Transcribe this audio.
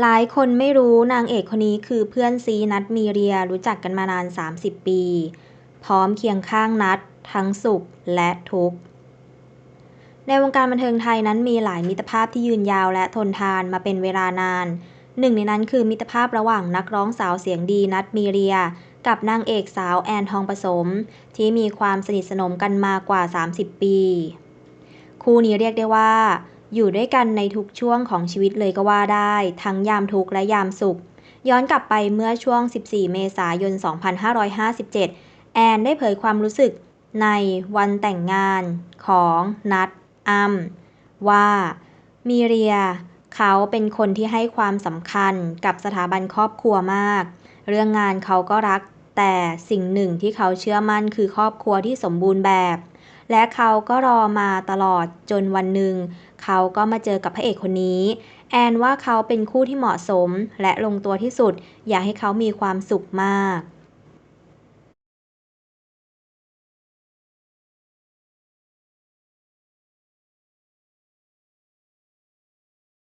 หลายคนไม่รู้นางเอกคนนี้คือเพื่อนซีนัทมีเรียรู้จักกันมานาน 30 ปี พร้อมเคียงข้างนัททั้งสุขและทุกข์ ในวงการบันเทิงไทยนั้นมีหลายมิตรภาพที่ยืนยาวและทนทานมาเป็นเวลานาน หนึ่งในนั้นคือมิตรภาพระหว่างนักร้องสาวเสียงดีนัทมีเรีย กับนางเอกสาวแอนทองผสม ที่มีความสนิทสนมกันมากว่า 30 ปี คู่นี้เรียกได้ว่า อยู่ด้วยกันในทุกช่วงของชีวิตเลยก็ว่าได้ ทั้งยามทุกข์และยามสุข ย้อนกลับไปเมื่อช่วง 14 เมษายน 2557 แอนได้เผยความรู้สึกในวันแต่งงานของนัทอ้ำว่ามีเรีย เขาเป็นคนที่ให้ความสำคัญกับสถาบันครอบครัวมาก เรื่องงานเขาก็รัก แต่สิ่งหนึ่งที่เขาเชื่อมั่นคือครอบครัวที่สมบูรณ์แบบ และเขาก็รอมาตลอดจนวันหนึ่ง เขาก็มาเจอกับพระเอกคนนี้ แอนว่าเขาเป็นคู่ที่เหมาะสม และลงตัวที่สุด อยากให้เขามีความสุขมาก